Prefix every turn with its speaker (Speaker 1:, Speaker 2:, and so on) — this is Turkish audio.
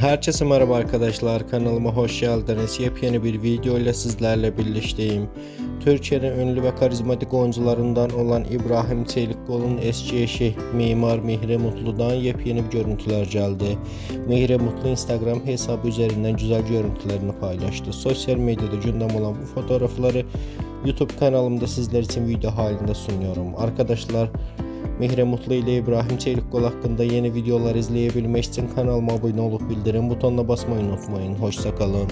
Speaker 1: Herkese merhaba arkadaşlar kanalıma hoş geldiniz. Yepyeni bir video ile sizlerle birlikteyim. Türkiye'nin ünlü ve karizmatik oyuncularından olan İbrahim Çelikkol'un eski eşi Mimar Mihre Mutlu'dan yepyeni bir görüntüler geldi. Mihre Mutlu Instagram hesabı üzerinden güzel görüntülerini paylaştı. Sosyal medyada gündem olan bu fotoğrafları YouTube kanalımda sizler için video halinde sunuyorum. Arkadaşlar Mihre Mutlu ile İbrahim Çelikkol hakkında yeni videolar izleyebilmek için kanalıma abone olup bildirim butonuna basmayı unutmayın. Hoşçakalın.